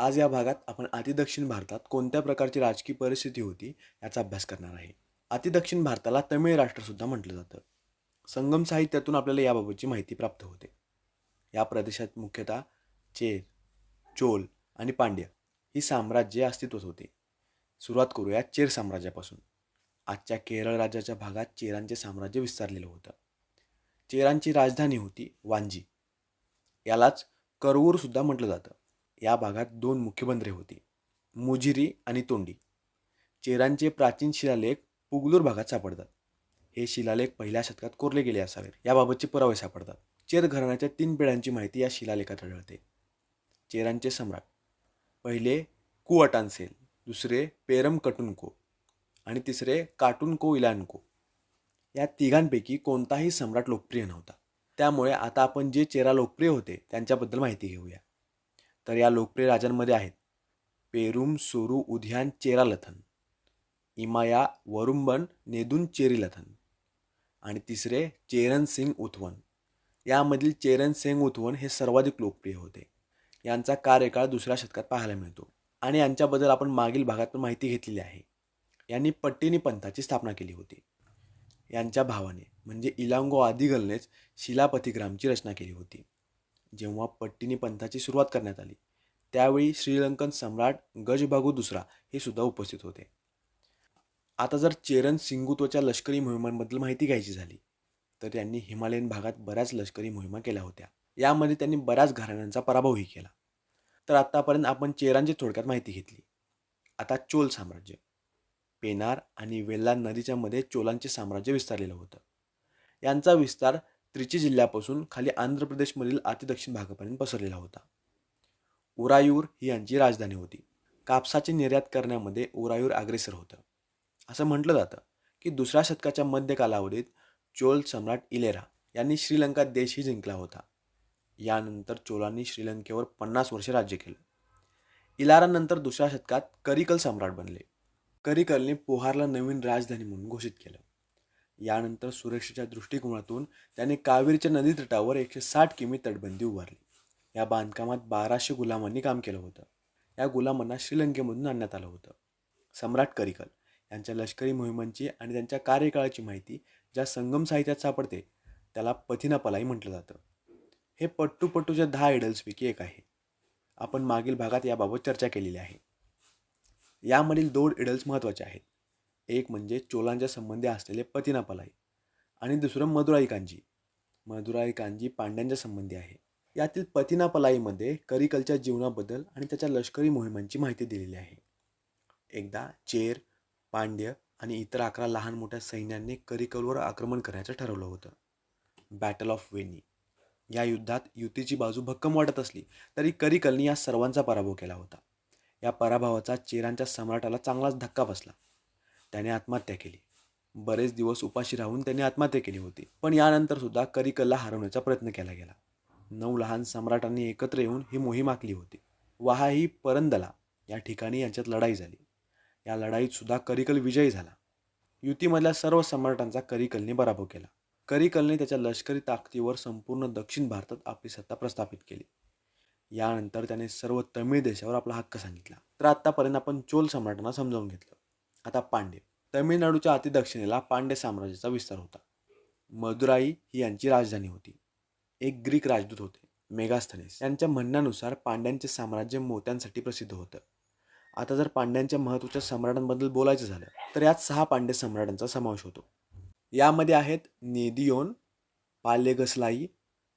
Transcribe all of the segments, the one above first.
आज या भागात आपण अतिदक्षिण भारतात कोणत्या प्रकारची राजकीय परिस्थिती होती याचा अभ्यास करणार आहे. अतिदक्षिण भारताला तमिळ राष्ट्रसुद्धा म्हटलं जातं. संगम साहित्यातून आपल्याला याबाबतची माहिती प्राप्त होते. या प्रदेशात मुख्यतः चेर चोल आणि पांड्य ही साम्राज्ये अस्तित्वात होते. सुरुवात करूया चेर साम्राज्यापासून. आजच्या केरळ राज्याच्या भागात चेरांचे साम्राज्य विस्तारलेलं होतं. चेरांची राजधानी होती वांजी. यालाच करवूरसुद्धा म्हटलं जातं. या भागात दोन मुख्य बंदरे होती मुजिरी आणि तोंडी. चेरांचे प्राचीन शिलालेख पुगलूर भागात सापडतात. हे शिलालेख पहिल्या शतकात कोरले गेले असावेत. याबाबतचे पुरावे सापडतात. चेर घराण्याच्या तीन पिढ्यांची माहिती या शिलालेखात आढळते. चेरांचे सम्राट. पहिले कुअटानसेल दुसरे पेरम कटुनको आणि तिसरे काटुनको इलानको या तिघांपैकी कोणताही सम्राट लोकप्रिय नव्हता. त्यामुळे आता आपण जे चेरा लोकप्रिय होते त्यांच्याबद्दल माहिती घेऊया. तर या लोकप्रिय राजांमध्ये आहेत. पेरुम सोरू उद्यान चेरालथन इमाया वरुंबन नेदून चेरीलथन आणि तिसरे चेरन सिंग उथवन. यामधील चेरन सिंग उथवन हे सर्वाधिक लोकप्रिय होते. यांचा कार्यकाळ दुसऱ्या शतकात पाहायला मिळतो. आणि यांच्याबद्दल आपण मागील भागात पण माहिती घेतलेली आहे. यांनी पट्टिनी पंथाची स्थापना केली होती. यांच्या भावाने म्हणजे इलांगो आदिगलनेच शिलापथिग्रामची रचना केली होती. जेव्हा पट्टिनी पंथाची सुरुवात करण्यात आली त्यावेळी श्रीलंकन सम्राट गजबागू दुसरा हे सुद्धा उपस्थित होते. आता जर चेरन सिंगुत्वच्या लष्करी मोहिमांबद्दल माहिती घ्यायची झाली तर त्यांनी हिमालयन भागात बऱ्याच लष्करी मोहिमा केल्या होत्या. यामध्ये त्यांनी बऱ्याच घराण्यांचा पराभवही केला. तर आत्तापर्यंत आपण चेरांची थोडक्यात माहिती घेतली. आता चोल साम्राज्य. पेनार आणि वेल्ला नदीच्या मध्ये चोलांचे साम्राज्य विस्तारलेलं होतं. यांचा विस्तार त्रिची जिल्ह्यापासून खाली आंध्र प्रदेशमधील अतिदक्षिण भागापर्यंत पसरलेला होता उरायूर ही यांची राजधानी होती कापसाची निर्यात करण्यामध्ये उरायूर अग्रेसर होतं असं म्हटलं जातं की दुसऱ्या शतकाच्या मध्य कालावधीत चोल सम्राट इलेरा यांनी श्रीलंका देशही जिंकला होता यानंतर चोलांनी श्रीलंकेवर पन्नास वर्षे राज्य केलं इलारानंतर दुसऱ्या शतकात करिकल सम्राट बनले करिकलने पोहारला नवीन राजधानी म्हणून घोषित केलं यानंतर सुरक्षेच्या दृष्टिकोनातून त्याने कावेरीच्या नदी तटावर एकशे साठ किमी तटबंदी उभारली. या बांधकामात बाराशे गुलामांनी काम केलं होतं. या गुलामांना श्रीलंकेमधून आणण्यात आलं होतं. सम्राट करिकल यांच्या लष्करी मोहिमांची आणि त्यांच्या कार्यकाळाची माहिती ज्या संगम साहित्यात सापडते त्याला पथिनापलाई म्हटलं जातं. हे पट्टूपट्टूच्या दहा आयडल्सपैकी एक आहे. आपण मागील भागात याबाबत चर्चा केलेली आहे. यामधील दोन इडल्स महत्त्वाचे आहेत. एक म्हणजे चोलांच्या संबंधी असलेले पतिनापलाई आणि दुसरं मदुराई कांजी. मदुराई कांजी पांड्यांच्या संबंधी आहे. यातील पतिनापलाईमध्ये करिकलच्या जीवनाबद्दल आणि त्याच्या लष्करी मोहिमांची माहिती दिलेली आहे. एकदा चेर पांड्य आणि इतर अकरा लहान मोठ्या सैन्यांनी करिकलवर आक्रमण करण्याचं ठरवलं होतं. बॅटल ऑफ वेनी या युद्धात युतीची बाजू भक्कम वाटत असली तरी करिकलनी या सर्वांचा पराभव केला होता. या पराभवाचा चेरांच्या सम्राटाला चांगलाच धक्का बसला. त्याने आत्महत्या केली. बरेच दिवस उपाशी राहून त्याने आत्महत्या केली होती. पण यानंतरसुद्धा करिकलला हरवण्याचा प्रयत्न केला गेला. नऊ लहान सम्राटांनी एकत्र येऊन ही मोहीम आखली होती. वहाही परंदला. या ठिकाणी यांच्यात लढाई झाली. या लढाईतसुद्धा करिकल विजयी झाला. युतीमधल्या सर्व सम्राटांचा करिकलने पराभव केला. करिकलने त्याच्या लष्करी ताकदीवर संपूर्ण दक्षिण भारतात आपली सत्ता प्रस्थापित केली. यानंतर त्याने सर्व तमिळ देशावर आपला हक्क सांगितला. तर आत्तापर्यंत आपण चोल सम्राटांना समजावून घेतलं. आता पांडे. तमिळनाडूच्या अतिदक्षिणेला पांड्य साम्राज्याचा विस्तार होता. मदुराई ही यांची राजधानी होती. एक ग्रीक राजदूत होते मेगास्थनेस. यांच्या म्हणण्यानुसार पांड्यांचे साम्राज्य मोत्यांसाठी प्रसिद्ध होतं. आता जर पांड्यांच्या महत्त्वाच्या सम्राटांबद्दल बोलायचं झालं तर यात सहा पांडे सम्राटांचा समावेश होतो. यामध्ये आहेत नेदियोन पालेगसलाई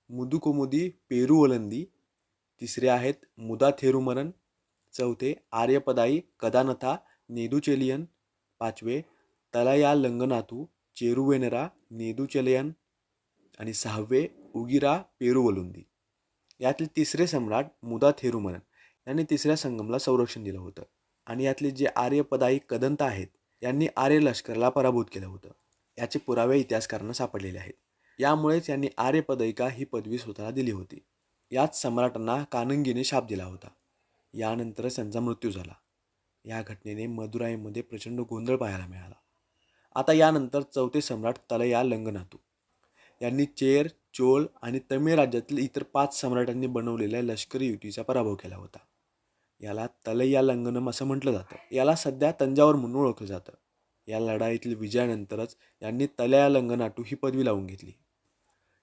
मुदुकोमुदी पेरुवलंदी तिसरे आहेत मुदा थेरुमरन चौथे आर्यपदाई कदानथा नेदुचेलियन पाचवे तलया लंगनाथू चेरुवेनरा नेदुचलयन आणि सहावे उगिरा पेरुवलुंदी. यातले तिसरे सम्राट मुदा थेरुमनन यांनी तिसऱ्या संगमला संरक्षण दिलं होतं आणि यातले जे आर्यपदायी कदंत आहेत यांनी आर्य लष्कराला पराभूत केलं होतं. याचे पुरावे इतिहासकारांना सापडलेले आहेत. यामुळेच यांनी आर्यपदायिका ही पदवी स्वतःला दिली होती. याच सम्राटांना कानंगीने शाप दिला होता. यानंतरच त्यांचा मृत्यू झाला. या घटनेने मदुराईमध्ये प्रचंड गोंधळ पाहायला मिळाला. आता यानंतर चौथे सम्राट तलया लंगनातू. यांनी चेर चोल आणि तमिळ राज्यातील इतर पाच सम्राटांनी बनवलेल्या लष्करी युतीचा पराभव केला होता. याला तलया लंगनम असं म्हटलं जातं. याला सध्या तंजावर म्हणून ओळखलं जातं. या लढाईतील विजयानंतरच यांनी तलया लंगनाटू ही पदवी लावून घेतली.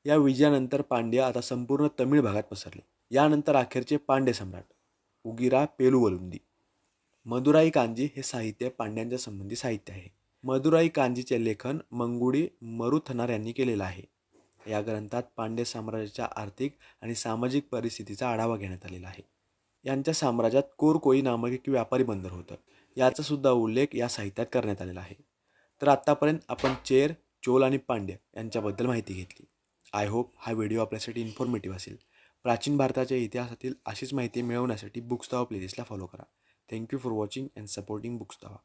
या विजयानंतर पांड्य आता संपूर्ण तमिळ भागात पसरले. यानंतर अखेरचे पांड्य सम्राट उगिरा पेलुवलुंदी. मदुराई कांजी हे साहित्य पांड्यांच्या संबंधी साहित्य आहे. मदुराई कांजीचे लेखन मंगुडी मरुथनार यांनी केलेलं आहे. या ग्रंथात पांड्य साम्राज्याच्या आर्थिक आणि सामाजिक परिस्थितीचा आढावा घेण्यात आलेला आहे. यांच्या साम्राज्यात कोरकोई नामक एक व्यापारी बंदर होतं. याचा सुद्धा उल्लेख या साहित्यात करण्यात आलेला आहे. तर आत्तापर्यंत आपण चेर चोल आणि पांड्य यांच्याबद्दल माहिती घेतली. आय होप हा व्हिडिओ आपल्यासाठी इन्फॉर्मेटिव्ह असेल. प्राचीन भारताच्या इतिहासातील अशीच माहिती मिळवण्यासाठी बुक्स ऑफ प्लेलिस्टला फॉलो करा. Thank you for watching and supporting Bookstava.